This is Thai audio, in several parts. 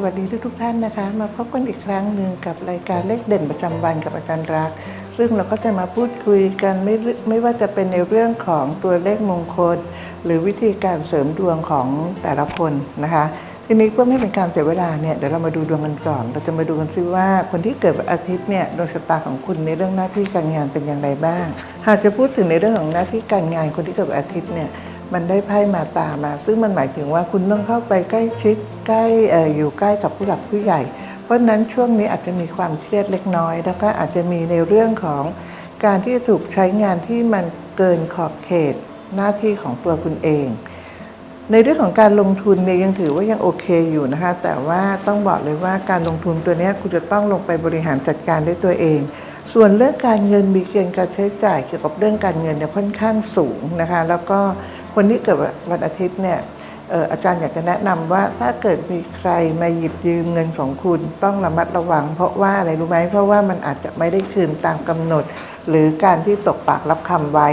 สวัสดีทุกทุกท่านนะคะ มาพบกันอีกครั้งหนึ่งกับรายการเลขเด่นประจำวันกับอาจารย์รัก ซึ่งเราก็จะมาพูดคุยกันไม่รึไม่ว่าจะเป็นในเรื่องของตัวเลขมงคล หรือวิธีการเสริมดวงของแต่ละคนนะคะทีนี้เพื่อไม่ให้เป็นการเสียเวลาเนี่ยเดี๋ยวเรามาดูดวงกันก่อน เราจะมาดูกันซิว่าคนที่เกิดวันอาทิตย์เนี่ยดวงชะตาของคุณในเรื่องหน้าที่การงานเป็นอย่างไรบ้าง หากจะพูดถึงในเรื่องของหน้าที่การงานคนที่เกิดวันอาทิตย์เนี่ย มันได้ไพ่มาตามา ซึ่งมันหมายถึงว่าคุณต้องเข้าไปใกล้ชิดใกล้อยู่ใกล้กับผู้หลักผู้ใหญ่ เพราะนั้นช่วงนี้อาจจะมีความเครียดเล็กน้อย แล้วก็อาจจะมีในเรื่องของการที่จะถูกใช้งานที่มันเกินขอบเขตหน้าที่ของตัวคุณเอง ในเรื่องของการลงทุนเนี่ยยังถือว่ายังโอเคอยู่นะคะแต่ว่าต้องบอกเลยว่าการลงทุนตัวนี้คุณจะต้องลงไปบริหารจัดการด้วยตัวเองส่วนเรื่องการเงินมีเกณฑ์การใช้จ่ายเกี่ยวกับเรื่องการเงินเนี่ยค่อนข้างสูงนะคะ แล้วก็ คนที่เกิดวันอาทิตย์เนี่ยอาจารย์อยากจะแนะนำว่าถ้าเกิดมีใครมาหยิบยืมเงินของคุณต้องระมัดระวัง เพราะว่าอะไรรู้ไหมเพราะว่ามันอาจจะไม่ได้คืนตามกำหนด หรือการที่ตกปากรับคำไว้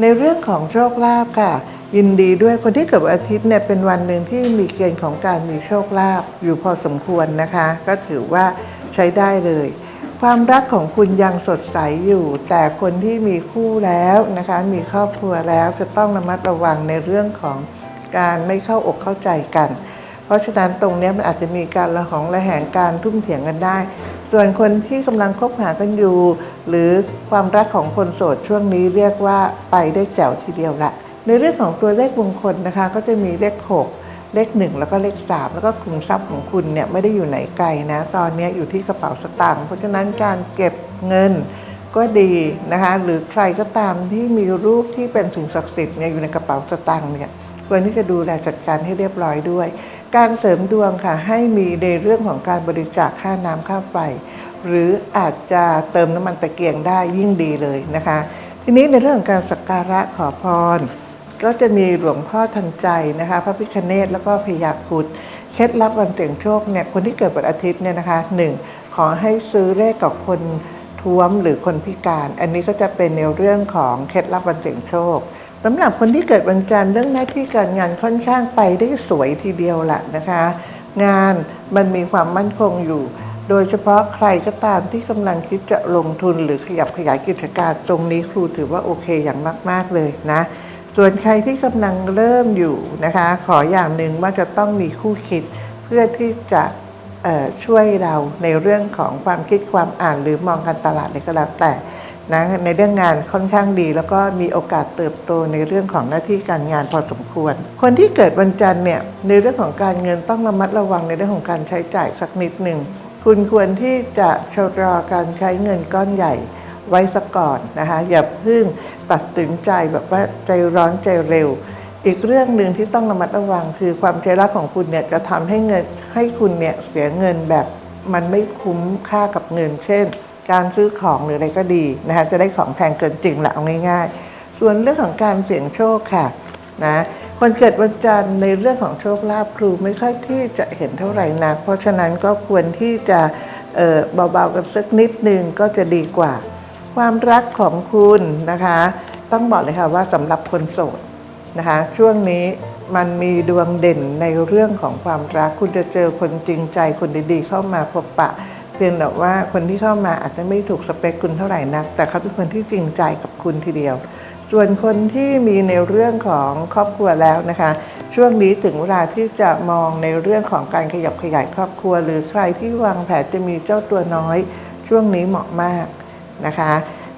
ในเรื่องของโชคลาภค่ะ ยินดีด้วยคนที่เกิดวันอาทิตย์เนี่ยเป็นวันหนึ่งที่มีเกณฑ์ของการมีโชคลาภอยู่พอสมควรนะคะ ก็ถือว่าใช้ได้เลย ความรักของคุณยังสดใสอยู่ แต่คนที่มีคู่แล้วนะคะ มีครอบครัวแล้วจะต้องระมัดระวังในเรื่องของการไม่เข้าอกเข้าใจกัน เพราะฉะนั้นตรงนี้มันอาจจะมีการระหองระแหงการทุ่มเถียงกันได้ ส่วนคนที่กำลังคบหากันอยู่ หรือความรักของคนโสดช่วงนี้เรียกว่าไปได้แจ๋วทีเดียวละในเรื่องของตัวเลขมงคลนะคะ ก็จะมีเลข6 เลข1แล้วก็เลข3แล้วก็คุมทรัพย์ของคุณเนี่ยไม่ได้อยู่ไหนไกลนะ ตอนนี้อยู่ที่กระเป๋าสตางค์เพราะฉะนั้นการเก็บเงินก็ดีนะคะหรือใครก็ตามที่มีรูปที่เป็นสิ่งศักดิ์สิทธิ์เนี่ยอยู่ในกระเป๋าสตางค์เนี่ยควรที่จะดูแลจัดการให้เรียบร้อยด้วย การเสริมดวงค่ะให้มีในเรื่องของการบริจาคค่าน้ำค่าไฟหรืออาจจะเติมน้ำมันตะเกียงได้ยิ่งดีเลยนะคะ ทีนี้ในเรื่องของการสักการะขอพร ก็จะมีหลวงพ่อทันใจนะคะ พระพิคเนตแล้วก็พยาครุดเคล็ดลับวันเสี่ยงโชคเนี่ยคนที่เกิดวันอาทิตย์เนี่ยนะคะหนึ่งขอให้ซื้อเลขกับคนท้วมหรือคนพิการ อันนี้ก็จะเป็นในเรื่องของเคล็ดลับวันเสี่ยงโชคสำหรับคนที่เกิดวันจันทร์เรื่องหน้าที่การงานค่อนข้างไปได้สวยทีเดียวแหละนะคะ งานมันมีความมั่นคงอยู่ โดยเฉพาะใครก็ตามที่กำลังคิดจะลงทุนหรือขยับขยายกิจการ ตรงนี้ครูถือว่าโอเคอย่างมาก ๆเลยนะ ส่วนใครที่กำลังเริ่มอยู่นะคะ ขออย่างหนึ่งว่าจะต้องมีคู่คิดเพื่อที่จะช่วยเราในเรื่องของความคิดความอ่านหรือมองการตลาดในก็แล้วแต่นะในเรื่องงานค่อนข้างดี แล้วก็มีโอกาสเติบโตในเรื่องของหน้าที่การงานพอสมควร คนที่เกิดวันจันทร์เนี่ยในเรื่องของการเงินต้องระมัดระวังในเรื่องของการใช้จ่ายสักนิดหนึ่งคุณควรที่จะชะลอการใช้เงินก้อนใหญ่ ไว้สักก่อนนะคะอย่าเพิ่งตัดสินใจแบบว่าใจร้อนใจเร็ว อีกเรื่องหนึ่งที่ต้องระมัดระวังคือความใจรักของคุณเนี่ยจะทำให้เงินให้คุณเนี่ยเสียเงินแบบมันไม่คุ้มค่ากับเงิน เช่น การซื้อของหรืออะไรก็ดีนะคะจะได้ของแพงเกินจริงแหละเอาง่าย ๆ ส่วนเรื่องของการเสี่ยงโชคค่ะนะคนเกิดวันจันทร์ในเรื่องของโชคลาภครูไม่ค่อยที่จะเห็นเท่าไหร่นักเพราะฉะนั้นก็ควรที่จะเอ่อเบาๆกันสักนิดนึงก็จะดีกว่า ความรักของคุณนะคะ ต้องบอกเลยค่ะว่าสำหรับคนโสดนะคะ ช่วงนี้มันมีดวงเด่นในเรื่องของความรัก คุณจะเจอคนจริงใจคนดีๆ เข้ามาพบปะ เพียงแต่ว่าคนที่เข้ามาอาจจะไม่ถูกสเปคคุณเท่าไหร่นัก แต่เขาเป็นคนที่จริงใจกับคุณทีเดียว ส่วนคนที่มีในเรื่องของครอบครัวแล้วนะคะ ช่วงนี้ถึงเวลาที่จะมองในเรื่องของการขยับขยายครอบครัว หรือใครที่วางแผนจะมีเจ้าตัวน้อย ช่วงนี้เหมาะมาก นะคะ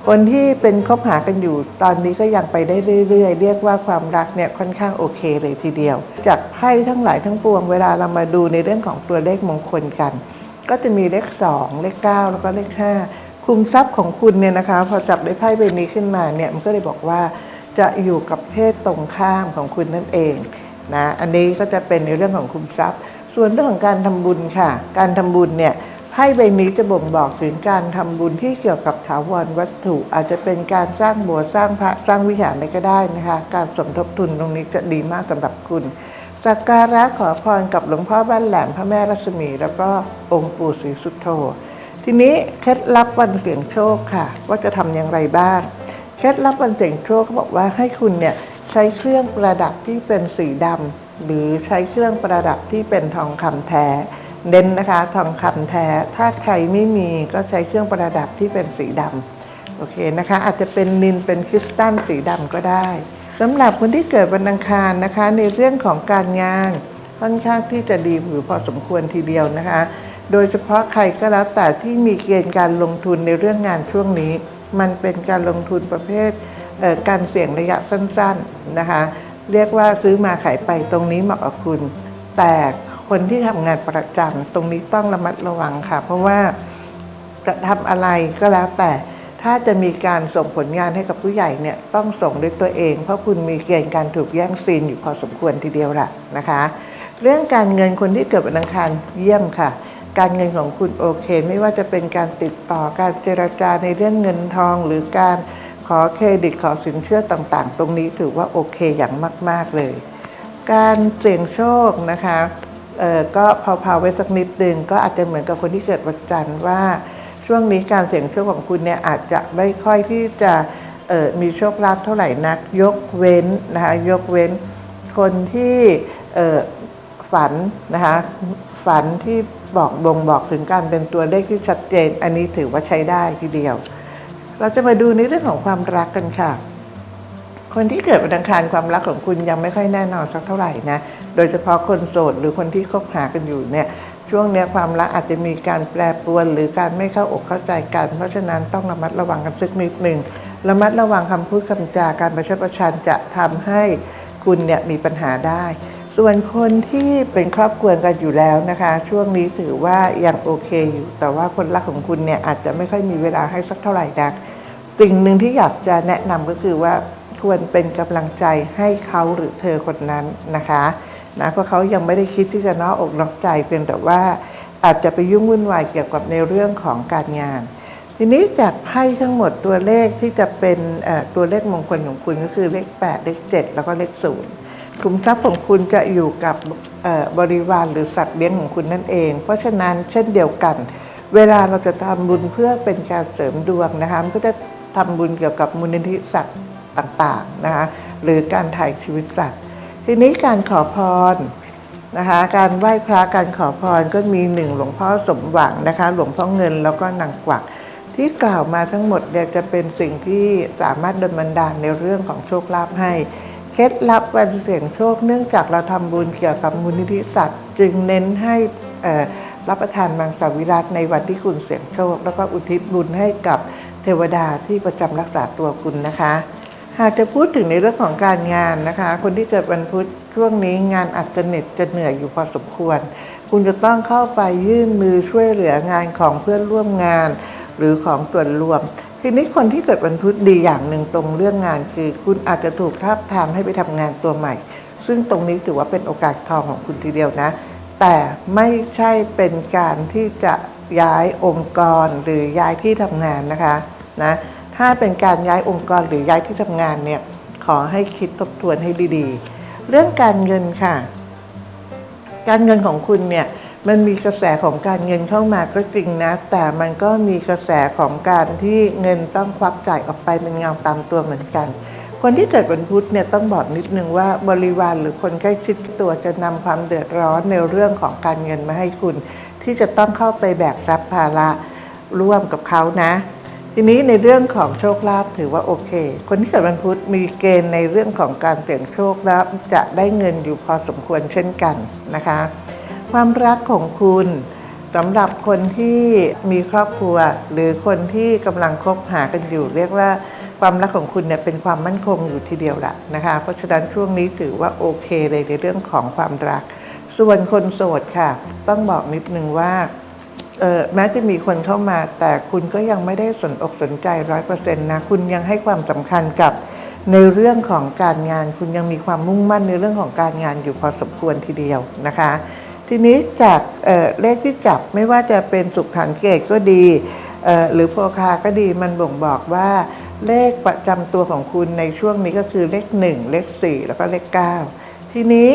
คนที่เป็นคบหากันอยู่ตอนนี้ก็ยังไปได้เรื่อยๆ เรียกว่าความรักเนี่ยค่อนข้างโอเคเลยทีเดียว จากไพ่ทั้งหลายทั้งปวงเวลาเรามาดูในเรื่องของตัวเลขมงคลกัน ก็จะมีเลข 2 เลข 9 แล้วก็เลข 5 คุมทรัพย์ของคุณเนี่ยนะคะ พอจับได้ไพ่ใบนี้ขึ้นมาเนี่ยมันก็เลยบอกว่าจะอยู่กับเพศตรงข้ามของคุณนั่นเองนะอันนี้ก็จะเป็นในเรื่องของคุมทรัพย์ ส่วนเรื่องของการทำบุญค่ะ การทำบุญเนี่ย ไพ่ใบนี้จะบ่งบอกถึงการทำบุญที่เกี่ยวกับถาวรวัตถุ อาจจะเป็นการสร้างโบสถ์สร้างพระสร้างวิหารอะไรก็ได้นะคะ การสมทบทุนตรงนี้จะดีมากสำหรับคุณสักการะขอพรกับหลวงพ่อบ้านแหลมพระแม่รัศมี แล้วก็องค์ปู่ศรีสุโธทีนี้เคล็ดลับวันเสี่ยงโชคค่ะ ว่าจะทำอย่างไรบ้างเคล็ดลับวันเสี่ยงโชคเขาบอกว่าให้คุณเนี่ยใช้เครื่องประดับที่เป็นสีดหรือใช้เครื่องประดับที่เป็นทองคำแท้ เน้นนะคะทองคำแท้ ถ้าใครไม่มีก็ใช้เครื่องประดับที่เป็นสีดำโอเคนะคะ อาจจะเป็นนินเป็นคริสตัลสีดำก็ได้สำหรับคนที่เกิดวันอังคารนะคะ ในเรื่องของการงานค่อนข้างที่จะดีหรือพอสมควรทีเดียวนะคะ โดยเฉพาะใครก็แล้วแต่ที่มีเกณฑ์การลงทุนในเรื่องงานช่วงนี้ มันเป็นการลงทุนประเภทเการเสี่ยงระยะสั้นๆนะคะ เรียกว่าซื้อมาขายไปตรงนี้เหมาะกับคุณ แต่ คนที่ทำงานประจำตรงนี้ต้องระมัดระวังค่ะ เพราะว่าจะทำอะไรก็แล้วแต่ถ้าจะมีการส่งผลงานให้กับผู้ใหญ่เนี่ยต้องส่งด้วยตัวเอง เพราะคุณมีเกณฑ์การถูกแย่งซีนอยู่พอสมควรทีเดียวล่ะนะคะ เรื่องการเงินคนที่เกิดวันอังคารเยี่ยมค่ะ การเงินของคุณโอเค ไม่ว่าจะเป็นการติดต่อการเจรจาในเรื่องเงินทอง หรือการขอเครดิตขอสินเชื่อต่างๆ ตรงนี้ถือว่าโอเคอย่างมาก ๆเลย การเสี่ยงโชคนะคะ เออก็เผาๆไว้สักนิดหนึ่งก็อาจจะเหมือนกับคนที่เกิดวันจันทร์ว่า ช่วงนี้การเสี่ยงโชคของคุณเนี่ยอาจจะไม่ค่อยที่จะเออมีโชคลาภเท่าไหร่นัก ยกเว้นนะคะยกเว้นคนที่เออฝันนะคะฝันที่บอกบ่งบอกถึงการเป็นตัวเลขที่ชัดเจน อันนี้ถือว่าใช้ได้ทีเดียว เราจะมาดูในเรื่องของความรักกันค่ะ คนที่เกิดวันอังคารความรักของคุณยังไม่ค่อยแน่นอนสักเท่าไหร่นะ โดยเฉพาะคนโสดหรือคนที่คบหากันอยู่เนี่ยช่วงนี้ความรักอาจจะมีการแปรปรวนหรือการไม่เข้าอกเข้าใจกัน เพราะฉะนั้นต้องระมัดระวังกันสักนิดหนึ่งระมัดระวังคำพูดคำจาการประชดประชันจะทำให้คุณเนี่ยมีปัญหาได้ ส่วนคนที่เป็นครอบครัวกันอยู่แล้วนะคะ ช่วงนี้ถือว่ายังโอเคอยู่ แต่ว่าคนรักของคุณเนี่ยอาจจะไม่ค่อยมีเวลาให้สักเท่าไหร่นักสิ่งหนึ่งที่อยากจะแนะนำก็คือว่า ควรเป็นกำลังใจให้เขาหรือเธอคนนั้นนะคะนะเพราะเขายังไม่ได้คิดที่จะนอกอกนอกใจเพียงแต่ว่าอาจจะไปยุ่งวุ่นวายเกี่ยวกับในเรื่องของการงาน ทีนี้จากไพ่ทั้งหมดตัวเลขที่จะเป็นตัวเลขมงคลของคุณก็คือเลข 8 เลข 7 แล้วก็เลข0ขุมทรัพย์ของคุณจะอยู่กับบริวารหรือสัตว์เลี้ยงของคุณนั่นเอง เพราะฉะนั้นเช่นเดียวกัน เวลาเราจะทำบุญเพื่อเป็นการเสริมดวงนะคะก็จะทำบุญเกี่ยวกับมูลนิธิสัตว์ ต่างๆนะคะหรือการถ่ายชีวิตสัตว์ ทีนี้การขอพรนะคะการไหว้พระการขอพรก็มีหนึ่งหลวงพ่อสมหวังนะคะหลวงพ่อเงินแล้วก็นางกวักที่กล่าวมาทั้งหมดเนี่ยจะเป็นสิ่งที่สามารถดลบันดาลในเรื่องของโชคลาภให้เคล็ดลับการเสี่ยงโชคเนื่องจากเราทำบุญเกี่ยวกับมูลนิธิสัตว์ จึงเน้นให้รับประทานมังสวิรัตในวันที่คุณเสี่ยงโชค แล้วก็อุทิศบุญให้กับเทวดาที่ประจำรักษาตัวคุณนะคะ หากจะพูดถึงในเรื่องของการงานนะคะ คนที่เกิดวันพุธช่วงนี้งานอาจจะเหน็ดจะเหนื่อยอยู่พอสมควร คุณจะต้องเข้าไปยื่นมือช่วยเหลืองานของเพื่อนร่วมงาน หรือของส่วนรวม ทีนี้คนที่เกิดวันพุธดีอย่างหนึ่งตรงเรื่องงานคือ คุณอาจจะถูกทาบทามให้ไปทำงานตัวใหม่ ซึ่งตรงนี้ถือว่าเป็นโอกาสทองของคุณทีเดียวนะ แต่ไม่ใช่เป็นการที่จะย้ายองค์กรหรือย้ายที่ทำงานนะคะนะ ถ้าเป็นการย้ายองค์กรหรือย้ายที่ทำงานเนี่ยขอให้คิดทบทวนให้ดีๆ เรื่องการเงินค่ะ การเงินของคุณเนี่ยมันมีกระแสของการเงินเข้ามาก็จริงนะ แต่มันก็มีกระแสของการที่เงินต้องควักจ่ายออกไปเป็นเงาตามตัวเหมือนกัน คนที่เกิดวันพุธเนี่ยต้องบอกนิดนึงว่าบริวารหรือคนใกล้ชิดตัวจะนำความเดือดร้อนในเรื่องของการเงินมาให้คุณ ที่จะต้องเข้าไปแบกรับภาระร่วมกับเขานะ ทีนี้ในเรื่องของโชคลาภถือว่าโอเค คนที่เกิดวันพุธมีเกณฑ์ในเรื่องของการเสี่ยงโชคและจะได้เงินอยู่พอสมควรเช่นกันนะคะ ความรักของคุณสำหรับคนที่มีครอบครัว หรือคนที่กำลังคบหากันอยู่ เรียกว่าความรักของคุณเนี่ยเป็นความมั่นคงอยู่ทีเดียวละนะคะ เพราะฉะนั้นช่วงนี้ถือว่าโอเคเลยในเรื่องของความรัก ส่วนคนโสดค่ะ ต้องบอกนิดนึงว่า แม้จะมีคนเข้ามา แต่คุณก็ยังไม่ได้สนอกสนใจร้อยเปอร์เซ็นต์นะ คุณยังให้ความสำคัญกับในเรื่องของการงาน คุณยังมีความมุ่งมั่นในเรื่องของการงานอยู่พอสมควรทีเดียวนะคะ ทีนี้จากเเลขที่จับไม่ว่าจะเป็นสุขฐานเกตก็ดี หรือโพคาก็ดีมันบ่งบอกว่าเลขประจำตัวของคุณในช่วงนี้ก็คือเลข 1 เลข 4 แล้วก็เลข 9 ทีนี้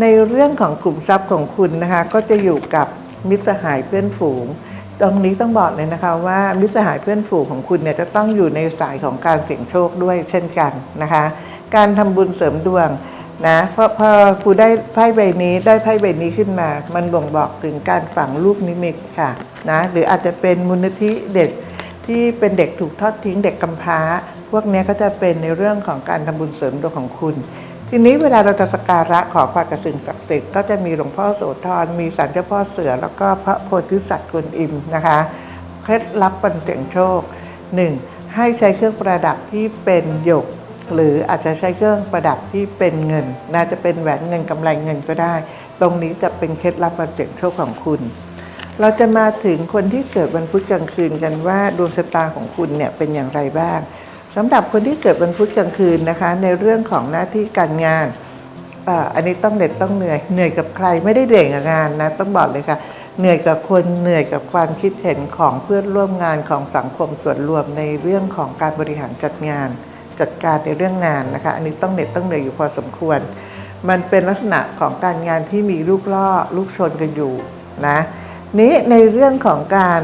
ในเรื่องของกลุ่มทรัพย์ของคุณนะคะก็จะอยู่กับ มิตรสหายเพื่อนฝูง ตรงนี้ต้องบอกเลยนะคะว่ามิตรสหายเพื่อนฝูงของคุณเนี่ยจะต้องอยู่ในสายของการเสี่ยงโชคด้วยเช่นกันนะคะ การทำบุญเสริมดวงนะเพราะพอครูได้ไพ่ใบนี้ได้ไพ่ใบนี้ขึ้นมา มันบ่งบอกถึงการฝังลูกนิมิตค่ะนะหรืออาจจะเป็นมูลนิธิเด็กที่เป็นเด็กถูกทอดทิ้งเด็กกำพร้า พวกนี้ก็จะเป็นในเรื่องของการทำบุญเสริมดวงของคุณ ทีนี้เวลาเราจะสักการะขอพรกับสิ่งศักดิ์สิทธิ์ก็จะมีหลวงพ่อโสธรมีสันเจ้าพ่อเสือ แล้วก็พระโพธิสัตว์กวนอิมนะคะเคล็ดลับปันเสียงโชค 1. ให้ใช้เครื่องประดับที่เป็นหยก หรืออาจจะใช้เครื่องประดับที่เป็นเงิน น่าจะเป็นแหวนเงินกำไรเงินก็ได้ ตรงนี้จะเป็นเคล็ดลับปันเสียงโชคของคุณ เราจะมาถึงคนที่เกิดวันพุธกลางคืนกันว่าดวงชะตาของคุณเนี่ยเป็นอย่างไรบ้าง สำหรับคนที่เกิดวันพุธกลางคืนนะคะ ในเรื่องของหน้าที่การงานอันนี้ต้องเด็ดต้องเหนื่อยเหนื่อยกับใครไม่ได้เหนื่อยกับงานนะต้องบอกเลยค่ะเหนื่อยกับคนเหนื่อยกับความคิดเห็นของเพื่อนร่วมงานของสังคมส่วนรวมในเรื่องของการบริหารจัดงาน จัดการในเรื่องงานนะคะ อันนี้ต้องเหน็ดต้องเหนื่อยอยู่พอสมควร มันเป็นลักษณะของการงานที่มีลูกล่อลูกชนกันอยู่นะนี้ในเรื่องของการ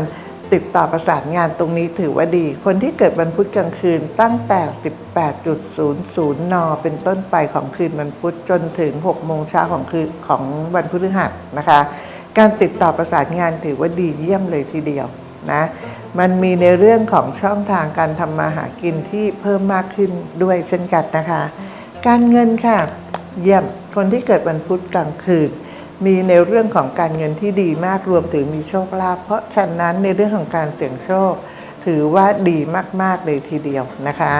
ติดต่อประสานงานตรงนี้ถือว่าดี คนที่เกิดวันพุธกลางคืนตั้งแต่ 18.00 น เป็นต้นไปของคืนวันพุธจนถึง 6 โมงเช้าของคืนของวันพฤหัสนะคะ การติดต่อประสานงานถือว่าดีเยี่ยมเลยทีเดียวนะ มันมีในเรื่องของช่องทางการทำมาหากินที่เพิ่มมากขึ้นด้วยเช่นกันนะคะ การเงินค่ะ เยี่ยม คนที่เกิดวันพุธกลางคืน มีในเรื่องของการเงินที่ดีมากรวมถึงมีโชคลาภเพราะฉะนั้นในเรื่องของการเสี่ยงโชค ถือว่าดีมากๆเลยทีเดียวนะคะ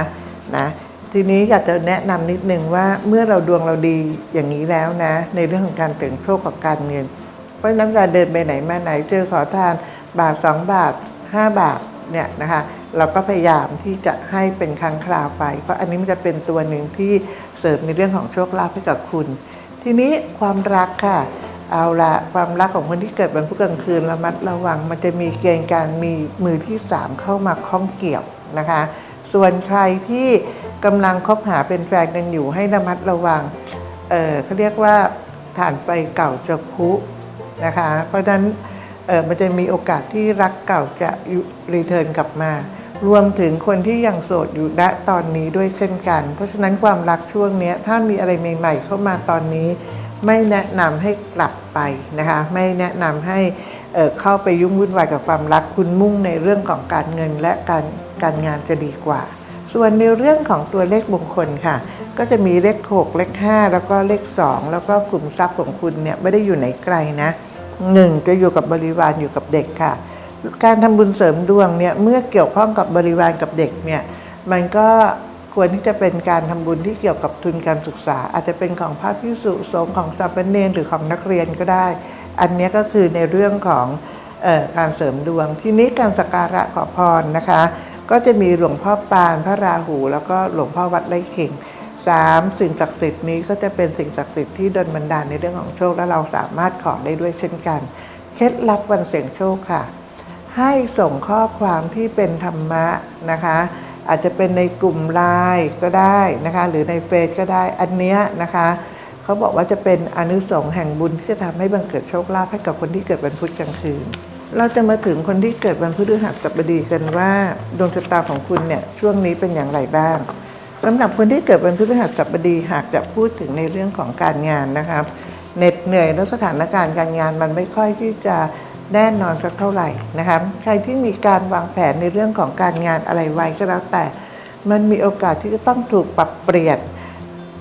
นะทีนี้อยากจะแนะนำนิดนึงว่าเมื่อเราดวงเราดีอย่างนี้แล้วนะ ในเรื่องของการเสี่ยงโชคกับการเงิน เพราะนั้นเวลาเดินไปไหนมาไหนเจอขอทานบาทสองบาทห้าบาทเนี่ยนะคะเราก็พยายามที่จะให้เป็นครั้งคราวไป เพราะอันนี้มันจะเป็นตัวหนึ่งที่เสริมในเรื่องของโชคลาภให้กับคุณ ทีนี้ความรักค่ะ เอาละความรักของคนที่เกิดวันพุธกลางคืนระมัดระวัง มันจะมีเกณฑ์การมีมือที่สามเข้ามาข้องเกี่ยวนะคะ ส่วนใครที่กำลังคบหาเป็นแฟนกันอยู่ให้ระมัดระวังเออเขาเรียกว่าฐานไฟเก่าจะพุนะคะ เพราะฉะนั้นเออมันจะมีโอกาสที่รักเก่าจะรีเทิร์นกลับมา รวมถึงคนที่ยังโสดอยู่ณตอนนี้ด้วยเช่นกัน เพราะฉะนั้นความรักช่วงนี้ถ้ามีอะไรใหม่ ๆ เข้ามาตอนนี้ ไม่แนะนำให้กลับไปนะคะ ไม่แนะนำให้เเข้าไปยุ่งวุ่นวายกับความรักคุณมุ่งในเรื่องของการเงินและการการงานจะดีกว่า ส่วนในเรื่องของตัวเลขมงคลค่ะ ก็จะมีเลข6เลข 5 แล้วก็เลข 2 แล้วก็กลุ่มทรัพย์ของคุณเนี่ยไม่ได้อยู่ไหนไกลนะหนึ่งจะอยู่กับบริวารอยู่กับเด็กค่ะ การทำบุญเสริมดวงเนี่ยเมื่อเกี่ยวข้องกับบริวารกับเด็กเนี่ยมันก็ควรที่จะเป็นการทำบุญที่เกี่ยวกับทุนการศึกษา อาจจะเป็นของพระพิสุสงฆ์ของสามเณรหรือของนักเรียนก็ได้ อันนี้ก็คือในเรื่องของออการเสริมดวง ทีนี้การสักการะขอพรนะคะ ก็จะมีหลวงพ่อปานพระราหู แล้วก็หลวงพ่อวัดไร่ขิงสามสิ่งศักดิ์สิทธิ์นี้ก็จะเป็นสิ่งศักดิ์สิทธิ์ที่ดลบันดาลในเรื่องของโชคและเราสามารถขอได้ด้วยเช่นกัน เคล็ดลับวันเสี่ยงโชคค่ะ ให้ส่งข้อความที่เป็นธรรมะนะคะ อาจจะเป็นในกลุ่มไลน์ก็ได้นะคะ หรือในเฟซก็ได้อันเนี้ยนะคะเขาบอกว่าจะเป็นอนุสงส์แห่งบุญที่จะทำให้บังเกิดโชคลาภให้กับคนที่เกิดวันพุธกลางคืน เราจะมาถึงคนที่เกิดวันพฤหัสบดีกันว่าดวงชะตาของคุณเนี่ยช่วงนี้เป็นอย่างไรบ้างสำหรับคนที่เกิดวันพฤหัสบดีหากจะพูดถึงในเรื่องของการงานนะครับเหน็ดเหนื่อยและสถานการณ์การงานมันไม่ค่อยที่จะ แน่นอนสักเท่าไหร่นะครับใครที่มีการวางแผนในเรื่องของการงานอะไรไว้ก็แล้วแต่ มันมีโอกาสที่จะต้องถูกปรับเปลี่ยน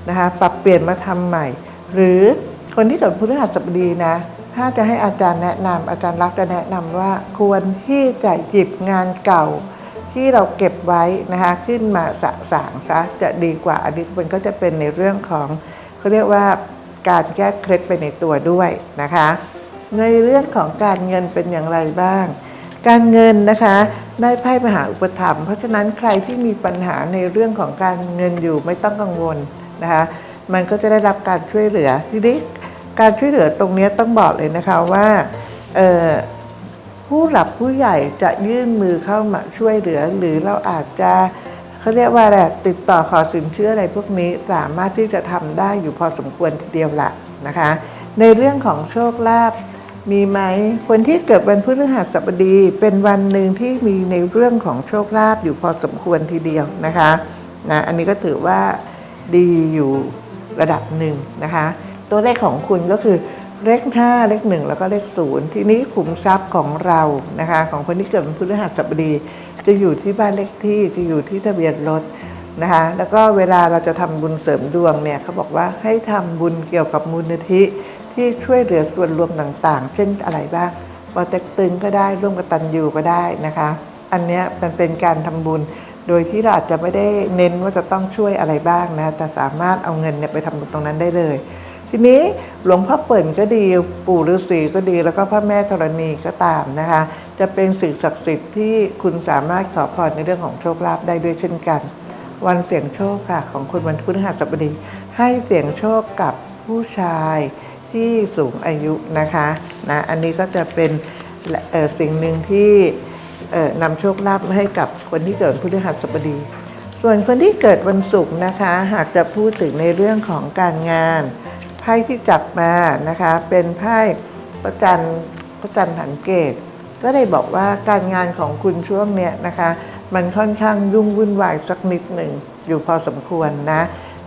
นะคะปรับเปลี่ยนมาทำใหม่ หรือคนที่เกิดพฤหัสบดีนะถ้าจะให้อาจารย์แนะนำอาจารย์รักจะแนะนำว่าควรที่จะหยิบงานเก่า ที่เราเก็บไว้นะคะขึ้นมาสะสางซะจะดีกว่าอันนี้มันก็จะเป็นในเรื่องของเขาเรียกว่าการแก้เคล็ดไปในตัวด้วยนะคะ ในเรื่องของการเงินเป็นอย่างไรบ้าง การเงินนะคะได้ไพ่มหาอุปถัมภ์เพราะฉะนั้นใครที่มีปัญหาในเรื่องของการเงินอยู่ไม่ต้องกังวลนะคะมันก็จะได้รับการช่วยเหลือทีนี้การช่วยเหลือตรงนี้ต้องบอกเลยนะคะว่าผู้หลักผู้ใหญ่จะยื่นมือเข้ามาช่วยเหลือ หรือเราอาจจะเขาเรียกว่าอะไรติดต่อขอสินเชื่ออะไรพวกนี้สามารถที่จะทำได้อยู่พอสมควรทีเดียวละนะคะ ในเรื่องของโชคลาภ มีไหมคนที่เกิดวันพฤหัสบดี เป็นวันหนึ่งที่มีในเรื่องของโชคลาภอยู่พอสมควรทีเดียวนะคะนะอันนี้ก็ถือว่าดีอยู่ระดับหนึ่งนะคะ ตัวเลขของคุณก็คือเลข5เลข1แล้วก็เลข0ทีนี้ขุมทรัพย์ของเรานะคะ ของคนที่เกิดวันพฤหัสบดี จะอยู่ที่บ้านเลขที่จะอยู่ที่ทะเบียนรถนะคะแล้วก็เวลาเราจะทำบุญเสริมดวงเนี่ยเขาบอกว่าให้ทำบุญเกี่ยวกับมูลนิธิ ที่ช่วยเหลือส่วนรวมต่างๆ เช่นอะไรบ้างปอเต็กตึงก็ได้ร่วมกับตันยูก็ได้นะคะ อันนี้มันเป็นการทำบุญ โดยที่เราอาจจะไม่ได้เน้นว่าจะต้องช่วยอะไรบ้างนะแต่สามารถเอาเงินเนี่ยไปทำบุญตรงนั้นได้เลย ทีนี้หลวงพ่อเปิ่นก็ดีปู่ฤาษีก็ดีแล้วก็พระแม่ธรณีก็ตามนะคะ จะเป็นสิ่งศักดิ์สิทธิ์ที่คุณสามารถขอพรในเรื่องของโชคลาภได้ด้วยเช่นกัน วันเสี่ยงโชคค่ะของคุณวันพฤหัสบดีให้เสี่ยงโชคกับผู้ชาย ที่สูงอายุนะคะนะอันนี้ก็จะเป็นสิ่งหนึ่งที่นำโชคลาภมาให้กับคนที่เกิดพฤหัสบดี ส่วนคนที่เกิดวันศุกร์นะคะ หากจะพูดถึงในเรื่องของการงานไพ่ที่จับมานะคะ เป็นไพ่พระจันทร์พระจันทร์ถังเกต ก็ได้บอกว่าการงานของคุณช่วงเนี้ยนะคะ มันค่อนข้างยุ่งวุ่นวายสักนิดหนึ่งอยู่พอสมควรนะ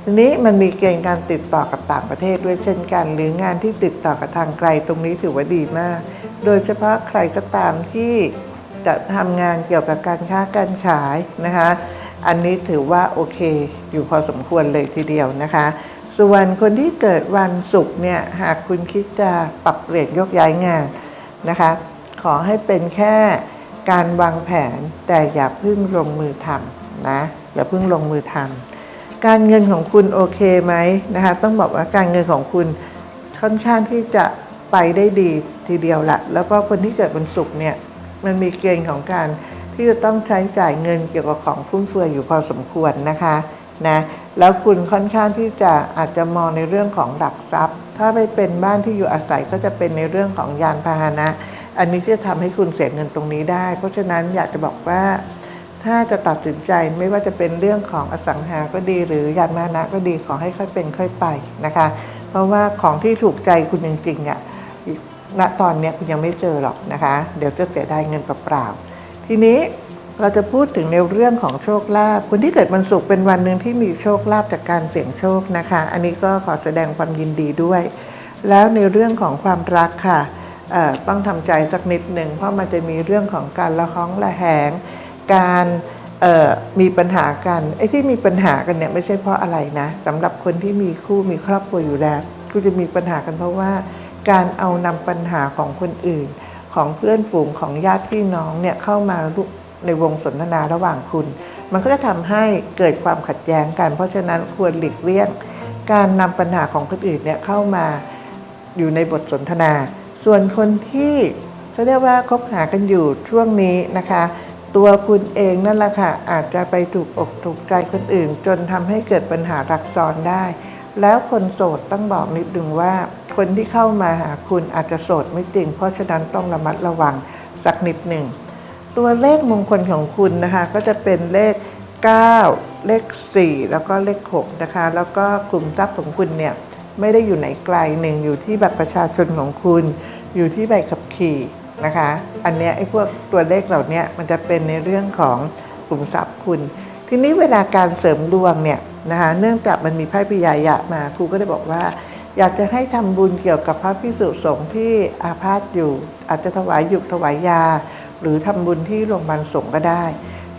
ทีนี้มันมีเกณฑ์การติดต่อกับต่างประเทศด้วยเช่นกัน หรืองานที่ติดต่อกับทางไกลตรงนี้ถือว่าดีมาก โดยเฉพาะใครก็ตามที่จะทำงานเกี่ยวกับการค้าการขายนะคะ อันนี้ถือว่าโอเคอยู่พอสมควรเลยทีเดียวนะคะ ส่วนคนที่เกิดวันศุกร์เนี่ยหากคุณคิดจะปรับเปลี่ยนยกย้ายงานนะคะ ขอให้เป็นแค่การวางแผนแต่อย่าเพิ่งลงมือทำนะอย่าเพิ่งลงมือทำ การเงินของคุณโอเคไหมนะคะ ต้องบอกว่าการเงินของคุณค่อนข้างที่จะไปได้ดีทีเดียวละแล้วก็คนที่เกิดวันศุกร์เนี่ยมันมีเกณฑ์ของการที่จะต้องใช้จ่ายเงินเกี่ยวกับของฟุ่มเฟือยอยู่พอสมควรนะคะนะแล้วคุณค่อนข้างที่จะอาจจะมองในเรื่องของหลักทรัพย์ ถ้าไม่เป็นบ้านที่อยู่อาศัยก็จะเป็นในเรื่องของยานพาหนะ อันนี้ที่จะทำให้คุณเสียเงินตรงนี้ได้ เพราะฉะนั้นอยากจะบอกว่า ถ้าจะตัดสินใจไม่ว่าจะเป็นเรื่องของอสังหาก็ดี หรือยานพานะก็ดีขอให้ค่อยเป็นค่อยไปนะคะ เพราะว่าของที่ถูกใจคุณจริงๆอะณตอนนี้คุณยังไม่เจอหรอกนะคะ เดี๋ยวจะเสียดายเงินเปล่าๆทีนี้เราจะพูดถึงในเรื่องของโชคลาภคนที่เกิดวันศุกร์เป็นวันหนึ่งที่มีโชคลาภจากการเสี่ยงโชคนะคะ อันนี้ก็ขอแสดงความยินดีด้วย แล้วในเรื่องของความรักค่ะต้องทำใจสักนิดหนึ่งเพราะมันจะมีเรื่องของการละห้องละแหง การมีปัญหากันไอ้ที่มีปัญหากันเนี่ยไม่ใช่เพราะอะไรนะสำหรับคนที่มีคู่มีครอบครัวอยู่แล้วก็จะมีปัญหากันเพราะว่า การเอานำปัญหาของคนอื่น ของเพื่อนฝูงของญาติพี่น้องเนี่ยเข้ามาในวงสนทนาระหว่างคุณ มันก็จะทำให้เกิดความขัดแย้งกัน เพราะฉะนั้นควรหลีกเลี่ยง การนำปัญหาของคนอื่นเนี่ยเข้ามาอยู่ในบทสนทนา ส่วนคนที่เขาเรียกว่าคบหากันอยู่ช่วงนี้นะคะ ตัวคุณเองนั่นแหละค่ะ อาจจะไปถูกอกถูกใจคนอื่น จนทำให้เกิดปัญหารักซ้อนได้ แล้วคนโสดต้องบอกนิดนึงว่า คนที่เข้ามาหาคุณอาจจะโสดไม่จริง เพราะฉะนั้นต้องระมัดระวังสักนิดหนึ่ง ตัวเลขมงคลของคุณนะคะ ก็จะเป็นเลข 9 เลข 4 แล้วก็เลข 6 นะคะ แล้วก็กลุ่มทรัพย์ของคุณเนี่ยไม่ได้อยู่ไหนไกลหนึ่งอยู่ที่บัตรประชาชนของคุณ อยู่ที่ใบขับขี่ นะคะ อันเนี้ยไอ้พวกตัวเลขเหล่านี้มันจะเป็นในเรื่องของกลุ่มทรัพย์คุณ ทีนี้เวลาการเสริมดวงเนี่ยนะคะเนื่องจากมันมีไพ่ปิยายะมาครูก็ได้บอกว่า อยากจะให้ทำบุญเกี่ยวกับพระพิสุสงฆ์ที่อาพาธอยู่ อาจจะถวายหยุกถวายยา หรือทำบุญที่โรงพยาบาลสงฆ์ก็ได้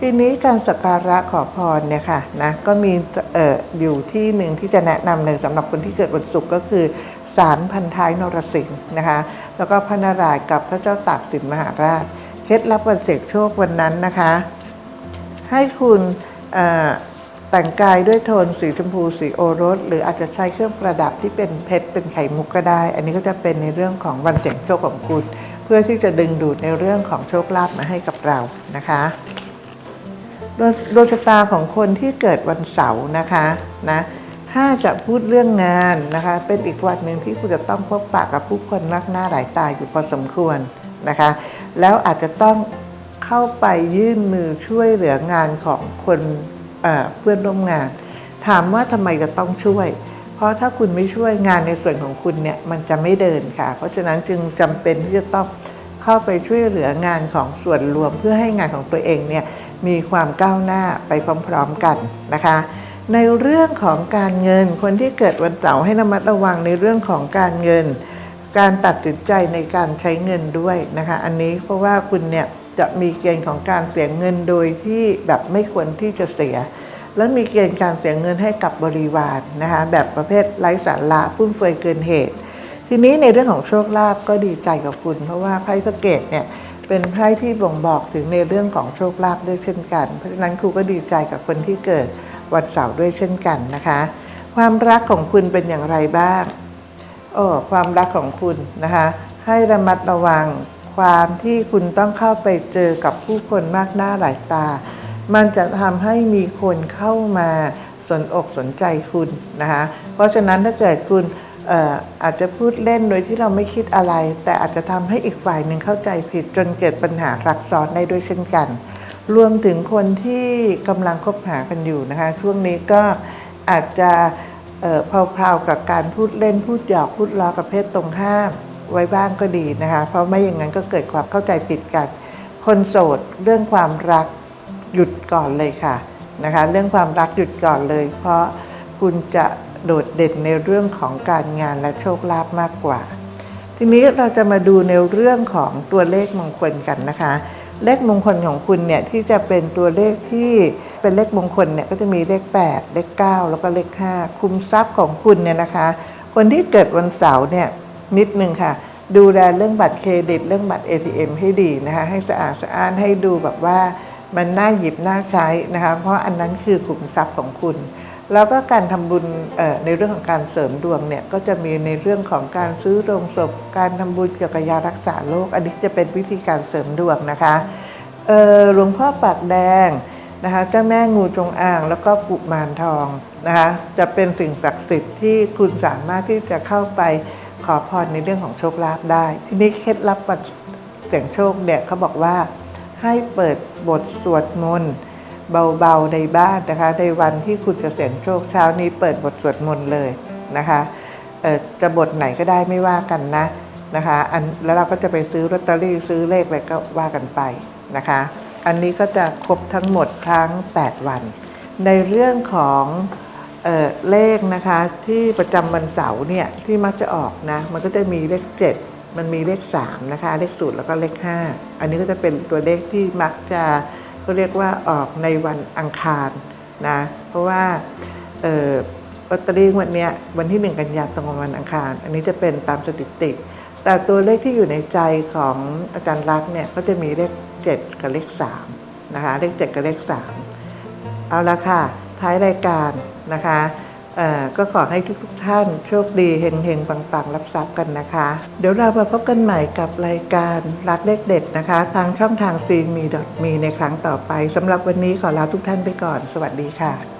ทีนี้การสักการะขอพรเนี่ยค่ะนะก็มีเอ่ออยู่ที่หนึ่งที่จะแนะนำเลยสำหรับคนที่เกิดวันศุกร์ก็คือสารพันท้ายนรสิงห์นะคะ แล้วก็พระนารายณ์กับพระเจ้าตากสินมหาราช เคล็ดลับวันเสกโชควันนั้นนะคะ ให้คุณแต่งกายด้วยโทนสีชมพูสีโอรส หรืออาจจะใช้เครื่องประดับที่เป็นเพชรเป็นไข่มุกก็ได้ อันนี้ก็จะเป็นในเรื่องของวันเสี่ยงโชคของคุณ เพื่อที่จะดึงดูดในเรื่องของโชคลาภมาให้กับเรานะคะดวงชะตาของคนที่เกิดวันเสาร์นะคะนะ ถ้าจะพูดเรื่องงานนะคะ เป็นอีกวันหนึ่งที่คุณจะต้องพบปะกับผู้คนมากหน้าหลายตาอยู่พอสมควรนะคะ แล้วอาจจะต้องเข้าไปยื่นมือช่วยเหลืองานของคนเเพื่อนร่วมงาน ถามว่าทำไมจะต้องช่วย เพราะถ้าคุณไม่ช่วยงานในส่วนของคุณเนี่ยมันจะไม่เดินค่ะ เพราะฉะนั้นจึงจำเป็นที่จะต้องเข้าไปช่วยเหลืองานของส่วนรวม เพื่อให้งานของตัวเองเนี่ยมีความก้าวหน้าไปพร้อม ๆ กันนะคะ ในเรื่องของการเงิน คนที่เกิดวันเสาร์ให้ระมัดระวังในเรื่องของการเงิน การตัดสินใจในการใช้เงินด้วยนะคะ อันนี้เพราะว่าคุณเนี่ยจะมีเกณฑ์ของการเสียเงินโดยที่แบบไม่ควรที่จะเสีย แล้วมีเกณฑ์การเสียเงินให้กับบริวารนะคะ แบบประเภทไร้สาระฟุ่มเฟือยเกินเหตุ ทีนี้ในเรื่องของโชคลาภก็ดีใจกับคุณ เพราะว่าไพ่พระเกตเนี่ยเป็นไพ่ที่บ่งบอกถึงในเรื่องของโชคลาภด้วยเช่นกัน เพราะฉะนั้นครูก็ดีใจกับคนที่เกิด วันเสาร์ด้วยเช่นกันนะคะ ความรักของคุณเป็นอย่างไรบ้างโอ้ความรักของคุณนะคะ ให้ระมัดระวังความที่คุณต้องเข้าไปเจอกับผู้คนมากหน้าหลายตา มันจะทำให้มีคนเข้ามาสนอกสนใจคุณนะคะ เพราะฉะนั้นถ้าเกิดคุณอออาจจะพูดเล่นโดยที่เราไม่คิดอะไร แต่อาจจะทำให้อีกฝ่ายหนึ่งเข้าใจผิดจนเกิดปัญหารักซ้อนได้ด้วยเช่นกัน รวมถึงคนที่กำลังคบหากันอยู่นะคะ ช่วงนี้ก็อาจจะเอ่อพลาๆกับการพูดเล่นพูดหยอกพูดล้อกับเพศตรงข้ามไว้บ้างก็ดีนะคะ เพราะไม่อย่างนั้นก็เกิดความเข้าใจผิดกัน คนโสดเรื่องความรักหยุดก่อนเลยค่ะนะคะ เรื่องความรักหยุดก่อนเลย เพราะคุณจะโดดเด่นในเรื่องของการงานและโชคลาภมากกว่า ทีนี้เราจะมาดูในเรื่องของตัวเลขมงคลกันนะคะ เลขมงคลของคุณเนี่ยที่จะเป็นตัวเลขที่เป็นเลขมงคลเนี่ยก็จะมีเลข 8 เลข 9 แล้วก็เลข 5 คุมทรัพย์ของคุณเนี่ยนะคะ คนที่เกิดวันเสาร์เนี่ยนิดนึงค่ะ ดูแลเรื่องบัตรเครดิต เรื่องบัตร ATM ให้ดีนะคะ ให้สะอาดสะอ้านให้ดูแบบว่ามันน่าหยิบน่าใช้นะคะ เพราะอันนั้นคือขุมทรัพย์ของคุณ แล้วก็การทำบุญเอ่อในเรื่องของการเสริมดวงเนี่ยก็จะมีในเรื่องของการซื้อโรงศพ การทำบุญเกี่ยวกับยารักษาโรคอันนี้จะเป็นวิธีการเสริมดวงนะคะเอ่อหลวงพ่อปากแดงนะคะเจ้าแม่งูจงอางแล้วก็ปุมานทองนะคะจะเป็นสิ่งศักดิ์สิทธิ์ที่คุณสามารถที่จะเข้าไปขอพรในเรื่องของโชคลาภได้ ทีนี้เคล็ดลับวันเสี่ยงโชคเนี่ยเขาบอกว่าให้เปิดบทสวดมนต์ เบาๆในบ้านนะคะ ในวันที่คุณจะเสี่ยงโชคเช้านี้เปิดบทสวดมนต์เลยนะคะจะบทไหนก็ได้ไม่ว่ากันนะนะคะอันแล้วเราก็จะไปซื้อลอตเตอรี่ซื้อเลขอะไรก็ว่ากันไปนะคะ อันนี้ก็จะครบทั้งหมดทั้ง 8 วัน ในเรื่องของเออเลขนะคะที่ประจำวันเสาร์เนี่ยที่มักจะออกนะมันก็จะมีเลข 7 มันมีเลข3นะคะเลขศูนย์แล้วก็เลข 5 อันนี้ก็จะเป็นตัวเลขที่มักจะ เขาเรียกว่าออกในวันอังคารนะเพราะว่าเอ่อลอตเตอรี่วันเนี้ยวันที่1กันยายนตรงกับวันอังคาร อันนี้จะเป็นตามสถิติ แต่ตัวเลขที่อยู่ในใจของอาจารย์รักษณ์เนี่ยก็จะมีเลข 7 กับเลข3นะคะเลข 7 กับเลข 3 เอาละค่ะ ท้ายรายการนะคะเอ่อ ก็ขอให้ทุกทท่านโชคดีเฮงๆปังๆ รับทรัพย์กันนะคะ เดี๋ยวเรามาพบกันใหม่กับรายการรักเลขเด็ดนะคะ ทางช่องทางซีมีดอทมีในครั้งต่อไปสำหรับวันนี้ขอลาทุกท่านไปก่อน สวัสดีค่ะ